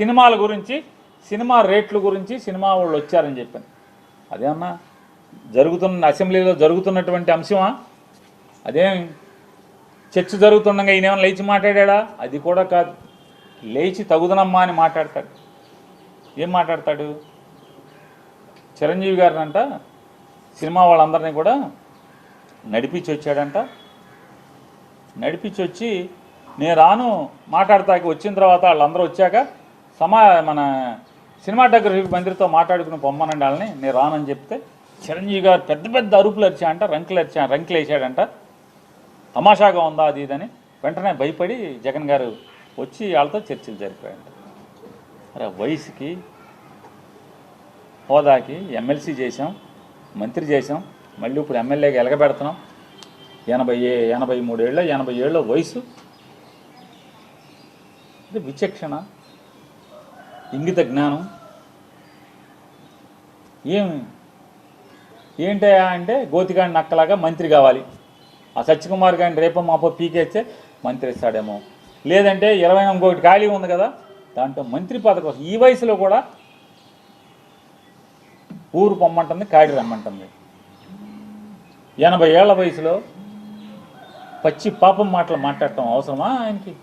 సినిమాల గురించి సినిమా రేట్ల గురించి సినిమా వాళ్ళు వచ్చారని చెప్పాను. అదేమన్నా జరుగుతున్న అసెంబ్లీలో జరుగుతున్నటువంటి అంశమా? అదేం? చర్చ జరుగుతుండగా ఈయనేమన్నా లేచి మాట్లాడా అది కూడా కాదు. లేచి తగుదనమ్మా అని మాట్లాడతాడు. ఏం మాట్లాడతాడు? చిరంజీవి గారినంట సినిమా వాళ్ళందరినీ కూడా నడిపించి వచ్చాడంట. నడిపించి వచ్చి నేను రాను మాట్లాడతాకి వచ్చిన తర్వాత వాళ్ళందరూ వచ్చాక సమా మన సినిమాటోగ్రఫీ మంత్రితో మాట్లాడుకుని పొమ్మనండి వాళ్ళని నేను రానని చెప్తే చిరంజీవి గారు పెద్ద పెద్ద అరుపులు అరిచాయంట రంకులు అరిచా రంకులు వేసాడంట. తమాషాగా ఉందా అది ఇదని వెంటనే భయపడి జగన్ గారు వచ్చి వాళ్ళతో చర్చలు జరిపాయంట. అరే వయసుకి హోదాకి ఎమ్మెల్సీ చేసాం మంత్రి చేసాం మళ్ళీ ఇప్పుడు ఎమ్మెల్యేగా ఎలగబెడుతున్నాం. ఎనభై ఏ- ఎనభై మూడేళ్ళ ఎనభై ఏళ్ళ వయసు. ఇది విచక్షణ. ఇంగిత జ్ఞానం. ఏమి? ఏంటయా అంటే గోతిగాడి నక్కలాగా మంత్రి కావాలి. ఆ సత్యకుమార్ గారిని రేపో మాపో పీకేస్తే మంత్రి ఇస్తాడేమో. లేదంటే ఇరవై ఇంకొకటి ఖాళీ ఉంది కదా దాంట్లో మంత్రి పద కోసం ఈ వయసులో కూడా ఊరు పొమ్మంటుంది కాడి రమ్మంటుంది. ఎనభై ఏళ్ళ వయసులో పచ్చి పాపం మాటలు మాట్లాడటం అవసరమా ఆయనకి?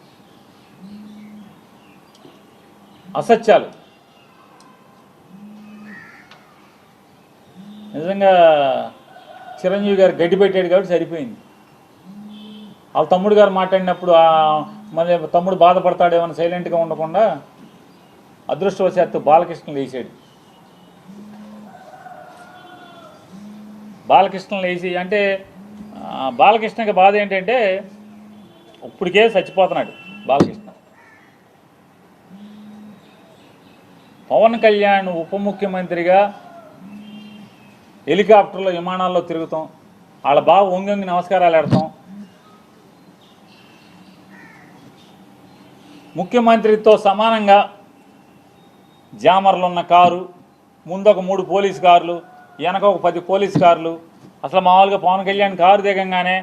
అసత్యాలు. నిజంగా చిరంజీవి గారు గడ్డి పెట్టాడు కాబట్టి సరిపోయింది. వాళ్ళ తమ్ముడు గారు మాట్లాడినప్పుడు మరి తమ్ముడు బాధపడతాడేమో సైలెంట్గా ఉండకుండా అదృష్టవశాత్తు బాలకృష్ణ లేచాడు. బాలకృష్ణ లేచి అంటే బాలకృష్ణకి బాధ ఏంటంటే ఇప్పటికే చచ్చిపోతున్నాడు బాలకృష్ణ. పవన్ కళ్యాణ్ ఉప ముఖ్యమంత్రిగా హెలికాప్టర్లో విమానాల్లో తిరుగుతాం. వాళ్ళ బావ వంగి నమస్కారాలు ఆడతాం. ముఖ్యమంత్రితో సమానంగా జామర్లు ఉన్న కారు ముందొక మూడు పోలీస్ కార్లు వెనక ఒక పది పోలీస్ కార్లు. అసలు మామూలుగా పవన్ కళ్యాణ్ కారు దిగంగానే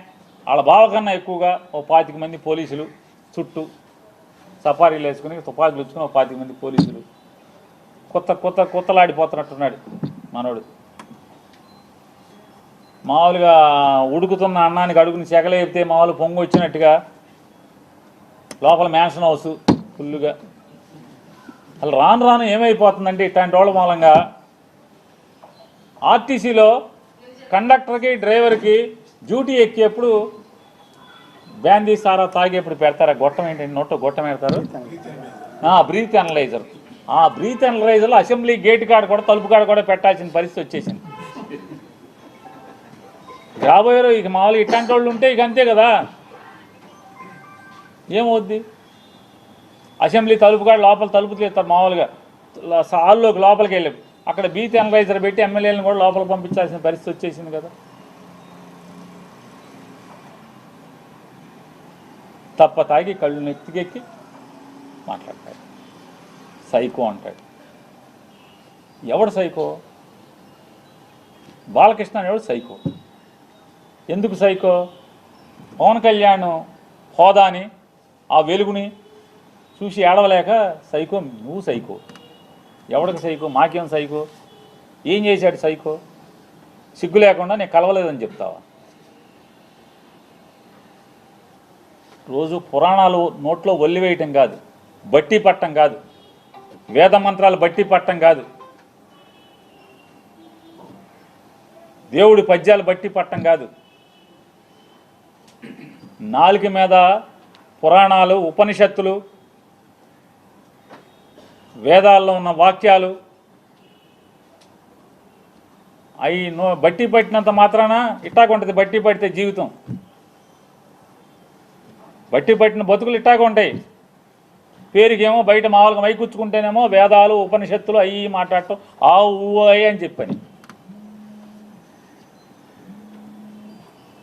వాళ్ళ బావ కన్నా ఎక్కువగా ఓ పాతిక మంది పోలీసులు చుట్టూ సఫారీలు వేసుకుని తుపాకులు వచ్చుకుని ఒక పాతిక మంది పోలీసులు కొత్త కొత్త కొత్తలాడిపోతున్నట్టున్నాడు మనోడు. మామూలుగా ఉడుకుతున్న అన్నానికి అడుగుని చెగలేపితే మామూలు పొంగు వచ్చినట్టుగా లోపల మ్యాన్షన్ హౌస్ ఫుల్లుగా. అసలు రాను రాను ఏమైపోతుందంటే ఇట్లాంటి వాళ్ళ మూలంగా ఆర్టీసీలో కండక్టర్కి డ్రైవర్కి డ్యూటీ ఎక్కేప్పుడు బ్యాందీ సారా తాగేప్పుడు పెడతారా? గొట్టం ఏంటంటే నోట్లో గొట్టం పెడతారు? Breath analyser. ఆ బ్రీత్ అనలైజర్లో అసెంబ్లీ గేట్ కాడ కూడా తలుపు కాడ కూడా పెట్టాల్సిన పరిస్థితి వచ్చేసింది. రాబోయే ఇక మామూలుగా ఇట్లాంటి వాళ్ళు ఉంటే ఇక అంతే కదా. ఏమవుద్ది? అసెంబ్లీ తలుపు కాడ లోపల తలుపు తీస్తారు మామూలుగా. ల- హాల్లోకి లోపలికి వెళ్ళి. అక్కడ బీత్ అనలైజర్ పెట్టి ఎమ్మెల్యేలను కూడా లోపలికి పంపించాల్సిన పరిస్థితి వచ్చేసింది కదా. తప్ప తాగి కళ్ళు నెత్తికెక్కి మాట్లాడతాయి సైకో అంటాడు. ఎవడు సైకో? బాలకృష్ణ అనేవాడు సైకో. ఎందుకు సైకో? పవన్ కళ్యాణ్ హోదాని ఆ వెలుగుని చూసి ఏడవలేక సైకో నువ్వు సైకో. ఎవడికి సైకో? మాకేం సైకో? ఏం చేశాడు సైకో? సిగ్గు లేకుండా నేను కలవలేదని చెప్తావా? రోజు పురాణాలు నోట్లో ఒల్లివేయటం కాదు బట్టి పట్టం కాదు. వేద మంత్రాలు బట్టి పట్టం కాదు. దేవుడి పద్యాలు బట్టి పట్టం కాదు. నాలుక మీద పురాణాలు ఉపనిషత్తులు వేదాల్లో ఉన్న వాక్యాలు అవి నో బట్టి పట్టినంత మాత్రాన ఇట్టాగుంటుంది బట్టి పడితే జీవితం. బట్టి పట్టిన బతుకులు ఇట్టాగా ఉంటాయి పేరుకేమో బయట మామూలుగా మైకుచ్చుకుంటేనేమో వేదాలు ఉపనిషత్తులు అవి మాట్లాడటం ఆ ఊ అని చెప్పని.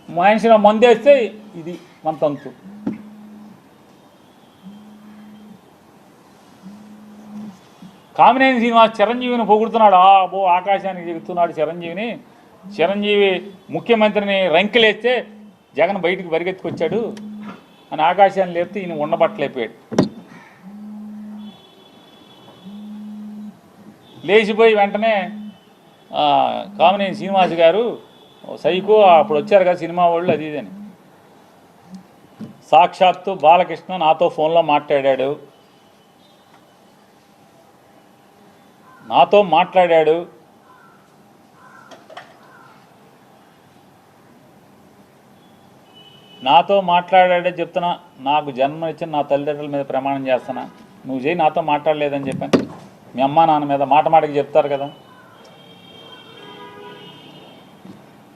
మనిషిని మందేస్తే ఇది మన తంతు. కామినేని శ్రీనివాస్ చిరంజీవిని పొగుడుతున్నాడు. ఆ బో ఆకాశానికి దిగుతున్నాడు చిరంజీవిని. చిరంజీవి ముఖ్యమంత్రిని రంకెలేస్తే జగన్ బయటికి పరిగెత్తుకొచ్చాడు. అని ఆకాశాన్ని లేపితే ఈయన ఉండబట్టలేకపోయాడు. లేచిపోయి వెంటనే ఆ, కామినేని శ్రీనివాస్ గారు సైకో అప్పుడు వచ్చారు కదా సినిమా వాళ్ళు అది ఇదని. సాక్షాత్తు బాలకృష్ణ నాతో ఫోన్లో మాట్లాడాడు. నాతో మాట్లాడాడు. నాతో మాట్లాడాడే చెప్తున్నా నాకు జన్మ ఇచ్చిన నా తల్లిదండ్రుల మీద ప్రమాణం చేస్తున్నా. నువ్వు చేయి నాతో మాట్లాడలేదని చెప్పాను. మీ అమ్మా నాన్న మీద మాట మాటకి చెప్తారు కదా.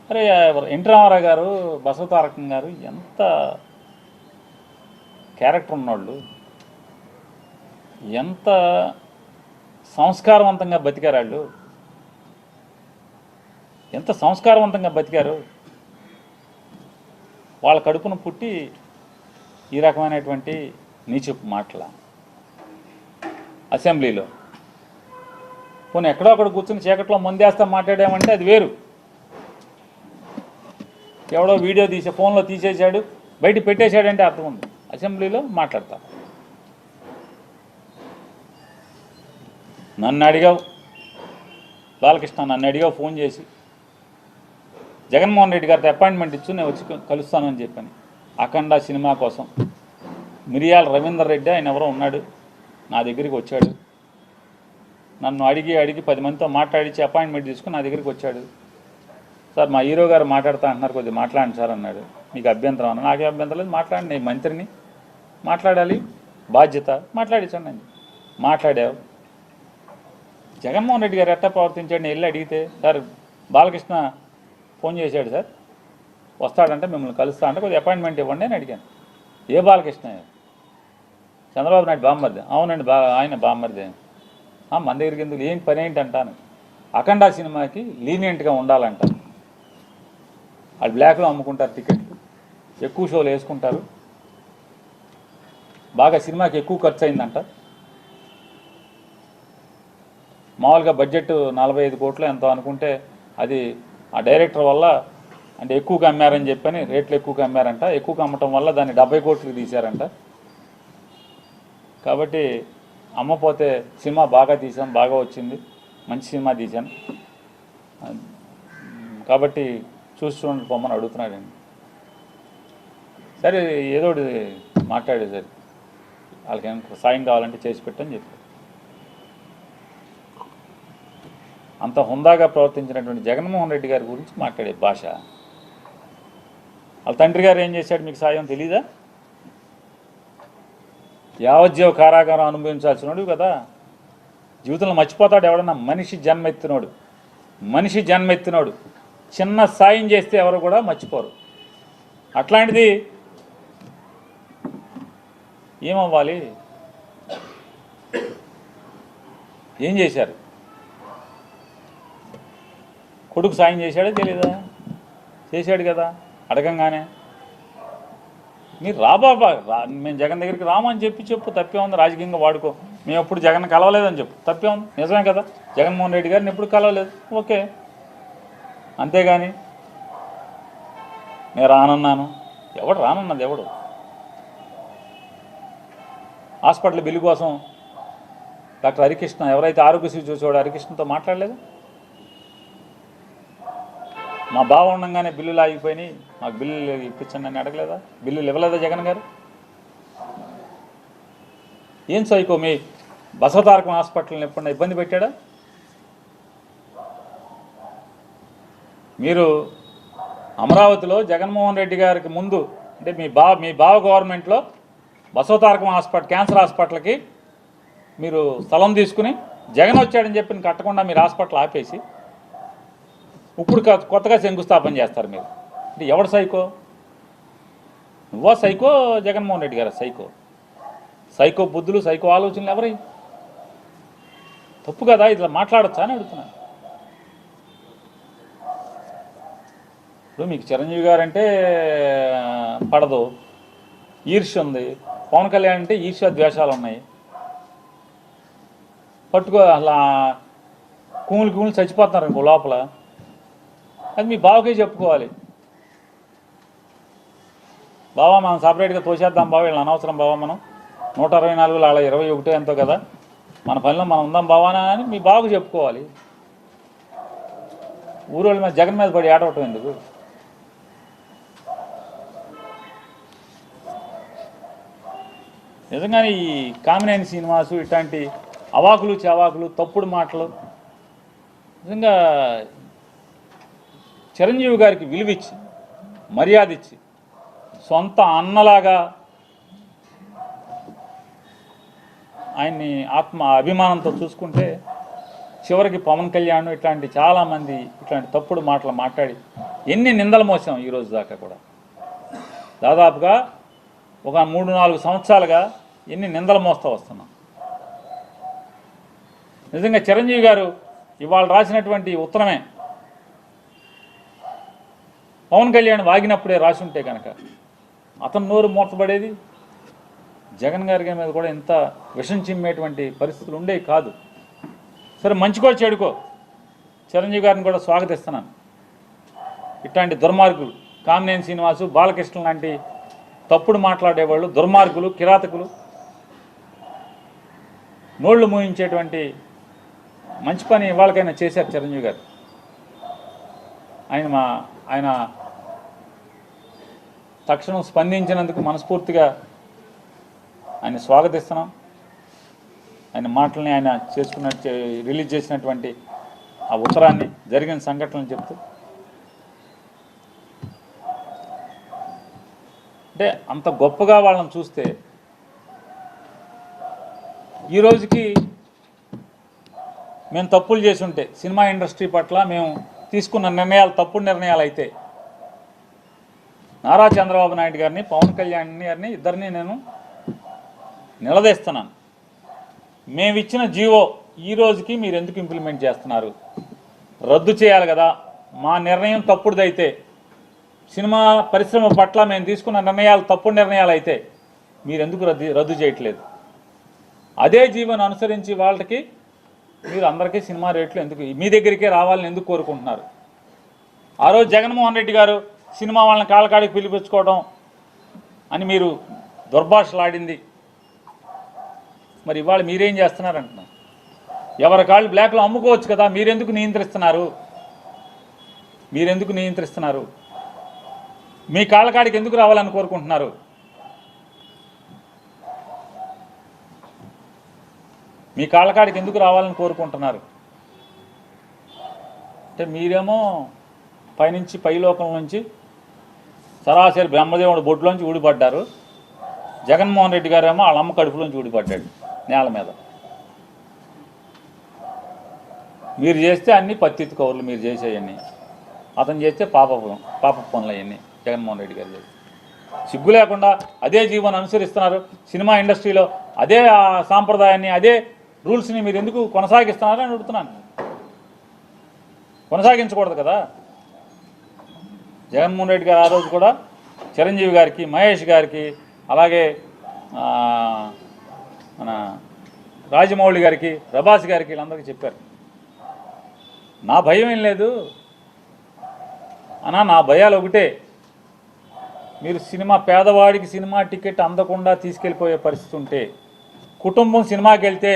అరే ఎన్టీ రామారావు గారు బసవతారకం గారు ఎంత క్యారెక్టర్ ఉన్నోళ్ళు ఎంత సంస్కారవంతంగా బతికారు వాళ్ళు ఎంత సంస్కారవంతంగా బతికారు వాళ్ళ కడుపున పుట్టి ఈ రకమైనటువంటి నీచు మాటల అసెంబ్లీలో. పోనీ ఎక్కడో అక్కడ కూర్చుని చీకట్లో ముందేస్తా మాట్లాడామంటే అది వేరు. ఎవడో వీడియో తీసే ఫోన్లో తీసేశాడు బయట పెట్టేశాడంటే అర్థం ఉంది. అసెంబ్లీలో మాట్లాడతా. నన్ను అడిగావు బాలకృష్ణ నన్ను అడిగావు ఫోన్ చేసి జగన్మోహన్ రెడ్డి గారితో అపాయింట్మెంట్ ఇచ్చు నేను వచ్చి కలుస్తానని చెప్పాను. అఖండ సినిమా కోసం మిరియాల రవీందర్ రెడ్డి ఆయన ఎవరో ఉన్నాడు నా దగ్గరికి వచ్చాడు. నన్ను అడిగి అడిగి పది మందితో మాట్లాడించి అపాయింట్మెంట్ తీసుకుని నా దగ్గరికి వచ్చాడు. సార్ మా హీరో గారు మాట్లాడుతా అంటున్నారు కొద్దిగా మాట్లాడండి సార్ అన్నాడు. మీకు అభ్యంతరం అన్న నాకే అభ్యంతరం లేదు మాట్లాడండి నేను మంత్రిని. మాట్లాడాలి బాధ్యత మాట్లాడించండి నేను మాట్లాడావు. జగన్మోహన్ రెడ్డి గారు ఎట్టా ప్రవర్తించాడు నేను వెళ్ళి అడిగితే సార్ బాలకృష్ణ ఫోన్ చేశాడు సార్. వస్తాడంటే మిమ్మల్ని కలుస్తా అంటే కొద్దిగా అపాయింట్మెంట్ ఇవ్వండి అని అడిగాను. ఏ బాలకృష్ణ? చంద్రబాబు నాయుడు బామ్మర్ది. అవునండి బా ఆయన బామ్మర్ది. మన దగ్గరికి ఎందుకు? ఏం పని ఏంటి అంటాను అఖండ సినిమాకి లీనియంట్గా ఉండాలంట వాళ్ళు బ్లాక్లో అమ్ముకుంటారు టికెట్లు. ఎక్కువ షోలు వేసుకుంటారు. బాగా సినిమాకి ఎక్కువ ఖర్చు అయిందంట మామూలుగా బడ్జెట్ నలభై ఐదు కోట్లు ఎంతో అనుకుంటే అది ఆ డైరెక్టర్ వల్ల అంటే ఎక్కువగా అమ్మారని చెప్పని రేట్లు ఎక్కువగా అమ్మారంట. ఎక్కువగా అమ్మటం వల్ల దాన్ని డెబ్బై కోట్లు తీశారంట. కాబట్టి అమ్మపోతే సినిమా బాగా తీసాం బాగా వచ్చింది. మంచి సినిమా తీశాను. కాబట్టి చూసి చూడండి పొమ్మని అడుగుతున్నాడండి సరే ఏదో ఒకటి మాట్లాడే సరే. వాళ్ళకి ఏమైనా సాయం కావాలంటే చేసి పెట్టని చెప్పి అంత హుందాగా ప్రవర్తించినటువంటి జగన్మోహన్ రెడ్డి గారి గురించి మాట్లాడే భాష. వాళ్ళ తండ్రి గారు ఏం చేశాడు? మీకు సాయం తెలీదా? యావజ్జీవ కారాగారం అనుభవించాల్సినోడు కదా. జీవితంలో మర్చిపోతాడు ఎవడన్నా. మనిషి జన్మెత్తినోడు. మనిషి జన్మెత్తినోడు. చిన్న సాయం చేస్తే ఎవరు కూడా మర్చిపోరు. అట్లాంటిది ఏమవ్వాలి? ఏం చేశారు? కొడుకు సాయం చేశాడో తెలీదా? చేశాడు కదా. అడగంగానే. మీరు రాబాబా రా మేము జగన్ దగ్గరికి రామని చెప్పి చెప్పు తప్పే ఉంది రాజకీయంగా వాడుకో. మేము ఎప్పుడు జగన్ కలవలేదని చెప్పు తప్పే ఉంది నిజమే కదా? జగన్మోహన్ రెడ్డి గారిని ఎప్పుడు కలవలేదు? ఓకే. అంతేగాని నేను రానన్నాను. ఎవడు రానన్నది? ఎవడు? హాస్పిటల్ బిల్లు కోసం డాక్టర్ హరికృష్ణ ఎవరైతే ఆరోగ్యశ్రీ చూసేవాడు హరికృష్ణతో మాట్లాడలేదు? మా బావ ఉండగానే బిల్లులు ఆగిపోయినాయి. మాకు బిల్లులు ఇప్పించండి అని అడగలేదా? బిల్లులు ఇవ్వలేదా జగన్ గారు? ఏం సైకో మీ బసవతారకం హాస్పిటల్ని ఎప్పుడన్నా ఇబ్బంది పెట్టాడా? మీరు అమరావతిలో జగన్మోహన్ రెడ్డి గారికి ముందు అంటే మీ బా మీ బావ గవర్నమెంట్లో బసవతారకం హాస్పిటల్ క్యాన్సర్ హాస్పిటల్కి మీరు స్థలం తీసుకుని జగన్ వచ్చాడని చెప్పి కట్టకుండా మీరు హాస్పిటల్ ఆపేసి ఇప్పుడు కొత్తగా శంకుస్థాపన చేస్తారు మీరు. అంటే ఎవడు సైకో? నువ్వా సైకో? జగన్మోహన్ రెడ్డి గారు సైకో? సైకో బుద్ధులు సైకో ఆలోచనలు ఎవరి? తప్పు కదా ఇట్లా మాట్లాడచ్చా అని అడుగుతున్నాను. ఇప్పుడు మీకు చిరంజీవి గారు అంటే పడదు. ఈర్ష్య ఉంది. పవన్ కళ్యాణ్ అంటే ఈర్ష్య ద్వేషాలు ఉన్నాయి. పట్టుకో అలా కూములు కూములు చచ్చిపోతున్నారు ఇంకో లోపల. అది మీ బావకే చెప్పుకోవాలి. బావా మనం సపరేట్గా తోసేద్దాం బావ వీళ్ళని అనవసరం బావా మనం. నూట అరవై నాలుగులో అలా ఇరవై ఒకటి ఎంతో కదా. మన పనిలో మనం ఉందాం బావానా అని మీ బావకు చెప్పుకోవాలి. ఊరోళ్ళ మీద జగన్ మీద పడి ఏడవటం ఎందుకు? నిజంగానే ఈ కామినేని శ్రీనివాసు ఇట్లాంటి అవాకులు చవాకులు తప్పుడు మాటలు నిజంగా చిరంజీవి గారికి విలువిచ్చి మర్యాద ఇచ్చి సొంత అన్నలాగా ఆయన్ని ఆత్మ అభిమానంతో చూసుకుంటే చివరికి పవన్ కళ్యాణ్ ఇట్లాంటి చాలామంది ఇట్లాంటి తప్పుడు మాటలు మాట్లాడి ఎన్ని నిందలు మోసాం ఈరోజు దాకా కూడా. దాదాపుగా ఒక మూడు నాలుగు సంవత్సరాలుగా ఎన్ని నిందలు మోస్తూ వస్తున్నాం. నిజంగా చిరంజీవి గారు ఇవాళ రాసినటువంటి ఉత్తరమే. పవన్ కళ్యాణ్ వాగినప్పుడే రాసి ఉంటే కనుక అతను నోరు మూతపడేది జగన్ గారి మీద కూడా ఇంత విషం చిమ్మేటువంటి పరిస్థితులు ఉండేవి కాదు. సరే మంచికో చెడుకో. చిరంజీవి గారిని కూడా స్వాగతిస్తున్నాను. ఇట్లాంటి దుర్మార్గులు కామినేని శ్రీనివాసు బాలకృష్ణ లాంటి తప్పుడు మాట్లాడేవాళ్ళు దుర్మార్గులు కిరాతకులు నోళ్ళు మూయించేటువంటి మంచి పని వాళ్ళకైనా చేశారు చిరంజీవి గారు. ఆయన మా ఆయన తక్షణం స్పందించినందుకు మనస్ఫూర్తిగా ఆయన స్వాగతిస్తున్నాం. ఆయన మాటల్ని ఆయన చేసుకున్న రిలీజ్ చేసినటువంటి ఆ ఉత్తరాన్ని జరిగిన సంఘటనలు చెప్తూ. అంటే అంత గొప్పగా వాళ్ళని చూస్తే ఈ రోజుకి మేము తప్పులు చేసి ఉంటే సినిమా ఇండస్ట్రీ పట్ల మేము తీసుకున్న నిర్ణయాలు తప్పుడు నిర్ణయాలు అయితే నారా చంద్రబాబు నాయుడు గారిని పవన్ కళ్యాణ్ గారిని ఇద్దరిని నేను నిలదీస్తున్నాను. మేము ఇచ్చిన జీవో ఈ రోజుకి మీరు ఎందుకు ఇంప్లిమెంట్ చేస్తున్నారు? రద్దు చేయాలి కదా. మా నిర్ణయం తప్పుడుదైతే సినిమా పరిశ్రమ పట్ల మేము తీసుకున్న నిర్ణయాలు తప్పుడు నిర్ణయాలు అయితే మీరు ఎందుకు రద్దు రద్దు చేయట్లేదు? అదే జీవోను అనుసరించి వాళ్ళకి మీరు అందరికీ సినిమా రేట్లు ఎందుకు? మీ దగ్గరికే రావాలని ఎందుకు కోరుకుంటున్నారు? ఆ రోజు జగన్మోహన్ రెడ్డి గారు సినిమా వాళ్ళని కాళ్ళకాడికి పిలిపించుకోవడం అని మీరు దుర్భాషలాడింది. మరి ఇవాళ మీరేం చేస్తున్నారు అంటున్నారు ఎవరి కాళ్ళు బ్లాక్లో అమ్ముకోవచ్చు కదా మీరెందుకు నియంత్రిస్తున్నారు? మీరెందుకు నియంత్రిస్తున్నారు? మీ కాళ్ళకాడికి ఎందుకు రావాలని కోరుకుంటున్నారు? మీ కాళ్ళకాడికి ఎందుకు రావాలని కోరుకుంటున్నారు? అంటే మీరేమో పైనుంచి పైలోకం నుంచి సరాసరి బ్రహ్మదేవుడు బొడ్లోంచి ఊడిపడ్డారు. జగన్మోహన్ రెడ్డి గారేమో వాళ్ళ అమ్మ కడుపులోంచి ఊడిపడ్డాడు నేల మీద. మీరు చేస్తే అన్ని పత్తిత్తు కవర్లు మీరు చేసేయన్నీ. అతను చేస్తే పాప పాప పనులు అవన్నీ జగన్మోహన్ రెడ్డి గారు చేస్తే. సిగ్గు లేకుండా అదే జీవనం అనుసరిస్తున్నారు. సినిమా ఇండస్ట్రీలో అదే సాంప్రదాయాన్ని అదే రూల్స్ని మీరు ఎందుకు కొనసాగిస్తున్నారని అని అడుగుతున్నాను. కొనసాగించకూడదు కదా. జగన్మోహన్ రెడ్డి గారు ఆ రోజు కూడా చిరంజీవి గారికి మహేష్ గారికి అలాగే మన రాజమౌళి గారికి ప్రభాస్ గారికి వీళ్ళందరికీ చెప్పారు. నా భయం ఏం లేదు. అన్నా నా భయాలు ఒకటే. మీరు సినిమా పేదవాడికి సినిమా టికెట్ అందకుండా తీసుకెళ్ళిపోయే పరిస్థితి ఉంటే కుటుంబం సినిమాకి వెళ్తే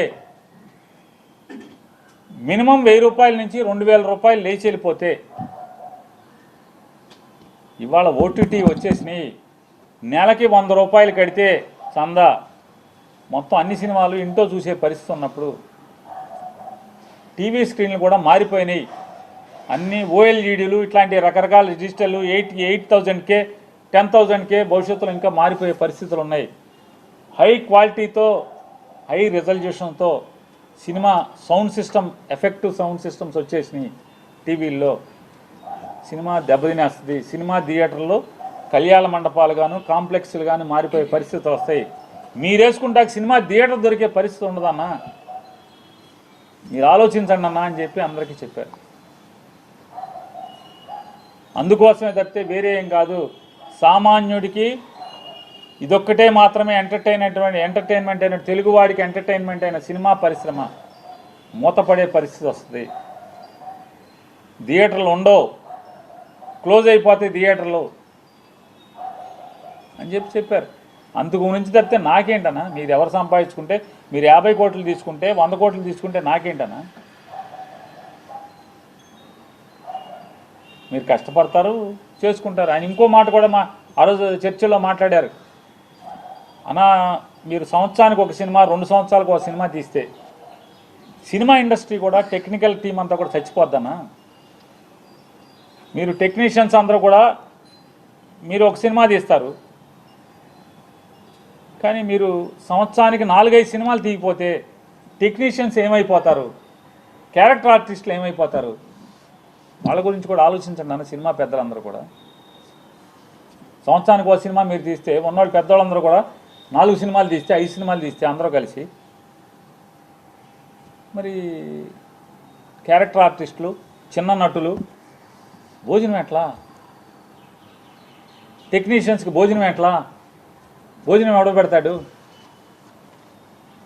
మినిమం వెయ్యి రూపాయల నుంచి రెండు వేల రూపాయలు లేచి వెళ్ళిపోతే ఇవాళ ఓటీటీ వచ్చేసినాయి. నెలకి వంద రూపాయలు కడితే చందా. మొత్తం అన్ని సినిమాలు ఇంట్లో చూసే పరిస్థితి ఉన్నప్పుడు టీవీ స్క్రీన్లు కూడా మారిపోయినాయి. అన్ని ఓఎల్ఈడీలు ఇట్లాంటి రకరకాల డిజిటల్ ఎయిట్ ఎయిట్ థౌజండ్కే టెన్ థౌజండ్కే భవిష్యత్తులో ఇంకా మారిపోయే పరిస్థితులు ఉన్నాయి. హై క్వాలిటీతో high రిజల్యూషన్తో cinema sound system effective sound systems వచ్చేసినాయి టీవీల్లో. సినిమా దెబ్బతినేస్తుంది. సినిమా థియేటర్లో కళ్యాణ మండపాలు గాను కాంప్లెక్స్లు కానీ మారిపోయే పరిస్థితులు వస్తాయి. మీరేసుకుంటాక సినిమా థియేటర్ దొరికే పరిస్థితి ఉండదన్నా? మీరు ఆలోచించండి అన్నా అని చెప్పి అందరికీ చెప్పారు అందుకోసమే తప్పితే వేరే ఏం కాదు. సామాన్యుడికి ఇదొక్కటే మాత్రమే ఎంటర్టైనటువంటి ఎంటర్టైన్మెంట్ అయిన తెలుగువాడికి ఎంటర్టైన్మెంట్ అయిన సినిమా పరిశ్రమ. మూతపడే పరిస్థితి వస్తుంది. థియేటర్లు ఉండవు. క్లోజ్ అయిపోతాయి థియేటర్లు అని చెప్పి చెప్పారు. అందుకు గురించి తప్పితే నాకేంటనా మీరు ఎవరు సంపాదించుకుంటే మీరు యాభై కోట్లు తీసుకుంటే వంద కోట్లు తీసుకుంటే నాకేంటనా మీరు కష్టపడతారు చేసుకుంటారు. ఆయన ఇంకో మాట కూడా మా ఆ రోజు చర్చలో మాట్లాడారు. అన్నా మీరు సంవత్సరానికి ఒక సినిమా రెండు సంవత్సరాలకు ఒక సినిమా తీస్తే సినిమా ఇండస్ట్రీ కూడా టెక్నికల్ టీం అంతా కూడా చచ్చిపోద్దన్నా. మీరు టెక్నీషియన్స్ అందరూ కూడా మీరు ఒక సినిమా తీస్తారు. కానీ మీరు సంవత్సరానికి నాలుగైదు సినిమాలు తీయకపోతే టెక్నీషియన్స్ ఏమైపోతారు? క్యారెక్టర్ ఆర్టిస్టులు ఏమైపోతారు? వాళ్ళ గురించి కూడా ఆలోచించండి అన్న సినిమా పెద్దలందరూ కూడా. సంవత్సరానికి ఒక సినిమా మీరు తీస్తే ఉన్నవాళ్ళు పెద్దవాళ్ళందరూ కూడా నాలుగు సినిమాలు తీస్తే ఐదు సినిమాలు తీస్తే అందరూ కలిసి మరి క్యారెక్టర్ ఆర్టిస్టులు చిన్న నటులు భోజనం ఎట్లా? టెక్నీషియన్స్కి భోజనం ఎట్లా? భోజనం ఎవడో పెడతాడు?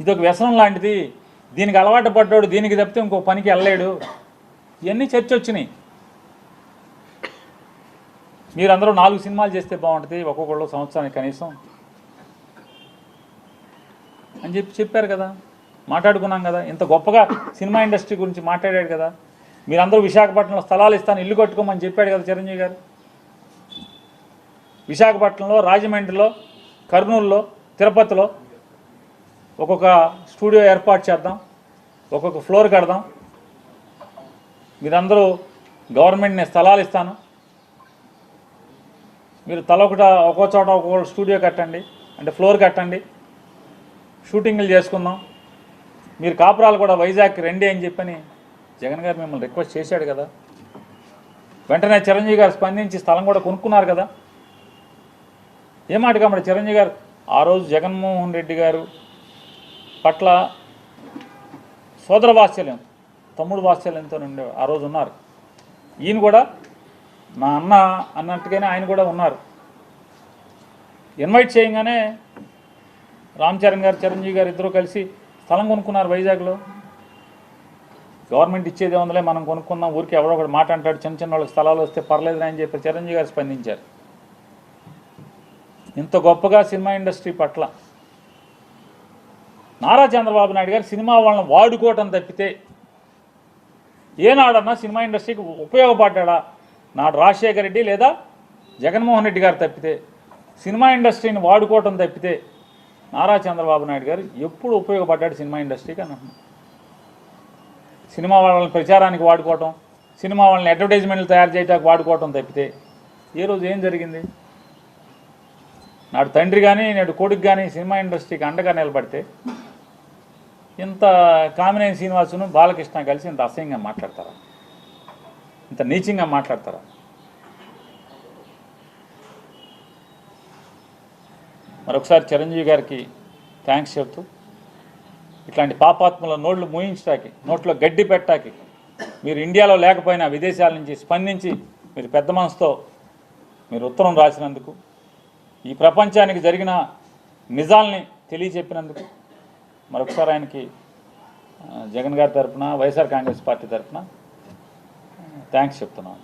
ఇదొక వ్యసనం లాంటిది. దీనికి అలవాటు పడ్డాడు దీనికి తప్పితే ఇంకో పనికి వెళ్ళలేడు. ఇవన్నీ చర్చ వచ్చినాయి మీరందరూ నాలుగు సినిమాలు చేస్తే బాగుంటుంది ఒక్కొక్కళ్ళు సంవత్సరానికి కనీసం. అని చెప్పి చెప్పారు కదా. మాట్లాడుకున్నాం కదా. ఇంత గొప్పగా సినిమా ఇండస్ట్రీ గురించి మాట్లాడాడు కదా. మీరందరూ విశాఖపట్నంలో స్థలాలు ఇస్తాను ఇల్లు కట్టుకోమని చెప్పాడు కదా చిరంజీవి గారు. విశాఖపట్నంలో రాజమండ్రిలో కర్నూలులో తిరుపతిలో ఒక్కొక్క స్టూడియో ఏర్పాటు చేద్దాం. ఒక్కొక్క ఫ్లోర్ కడదాం. మీరందరూ గవర్నమెంట్ నేను స్థలాలు ఇస్తాను. మీరు తల ఒకట ఒక్కో చోట ఒక్కొక్క స్టూడియో కట్టండి. అంటే ఫ్లోర్ కట్టండి. షూటింగ్లు చేసుకుందాం. మీరు కాపురాలు కూడా వైజాగ్ రండి అని చెప్పని జగన్ గారు మిమ్మల్ని రిక్వెస్ట్ చేశాడు కదా. వెంటనే చిరంజీవి గారు స్పందించి స్థలం కూడా కొనుక్కున్నారు కదా. ఏ మాట కాబట్టి చిరంజీవి గారు? ఆ రోజు జగన్మోహన్ రెడ్డి గారు పట్ల సోదర వాత్సల్యం తమ్ముడు వాత్సల్యంతో ఉండే ఆ రోజు ఉన్నారు. ఈయన కూడా నా అన్న అన్నట్టుగానే ఆయన కూడా ఉన్నారు. ఇన్వైట్ చేయగానే రామ్ చరణ్ గారు చిరంజీవి గారు ఇద్దరు కలిసి స్థలం కొనుక్కున్నారు వైజాగ్లో. గవర్నమెంట్ ఇచ్చేది ఉందలే మనం కొనుక్కుందాం ఊరికి ఎవరో ఒకటి మాట అంటాడు చిన్న చిన్న వాళ్ళకి స్థలాలు వస్తే పర్లేదు అని చెప్పి చిరంజీవి గారు స్పందించారు. ఇంత గొప్పగా సినిమా ఇండస్ట్రీ పట్ల నారా చంద్రబాబు నాయుడు గారు సినిమా వాళ్ళని వాడుకోవటం తప్పితే ఏనాడన్నా సినిమా ఇండస్ట్రీకి ఉపయోగపడ్డా నాడు రాజశేఖర రెడ్డి లేదా జగన్మోహన్ రెడ్డి గారు తప్పితే సినిమా ఇండస్ట్రీని వాడుకోవటం తప్పితే నారా చంద్రబాబు నాయుడు గారు ఎప్పుడు ఉపయోగపడ్డాడు సినిమా ఇండస్ట్రీకి అని సినిమా వాళ్ళని ప్రచారానికి వాడుకోవటం సినిమా వాళ్ళని అడ్వర్టైజ్మెంట్లు తయారు చేయడానికి వాడుకోవటం తప్పితే ఏ రోజు ఏం జరిగింది? నాడు తండ్రి కానీ నేడు కొడుకు కానీ సినిమా ఇండస్ట్రీకి అండగా నిలబడితే ఇంత కామినేని శ్రీనివాసును బాలకృష్ణ కలిసి ఇంత అసహ్యంగా మాట్లాడతారా? ఇంత నీచంగా మాట్లాడతారా? మరొకసారి చిరంజీవి గారికి థ్యాంక్స్ చెప్తూ ఇట్లాంటి పాపాత్మల నోట్లు మూయించటానికి నోట్లో గడ్డి పెట్టాకి మీరు ఇండియాలో లేకపోయినా విదేశాల నుంచి స్పందించి మీరు పెద్ద మనసుతో మీరు ఉత్తరం రాసినందుకు ఈ ప్రపంచానికి జరిగిన నిజాల్ని తెలియచెప్పినందుకు మరొకసారి ఆయనకి జగన్ గారి తరఫున వైఎస్ఆర్ కాంగ్రెస్ పార్టీ తరఫున థ్యాంక్స్ చెప్తున్నాను.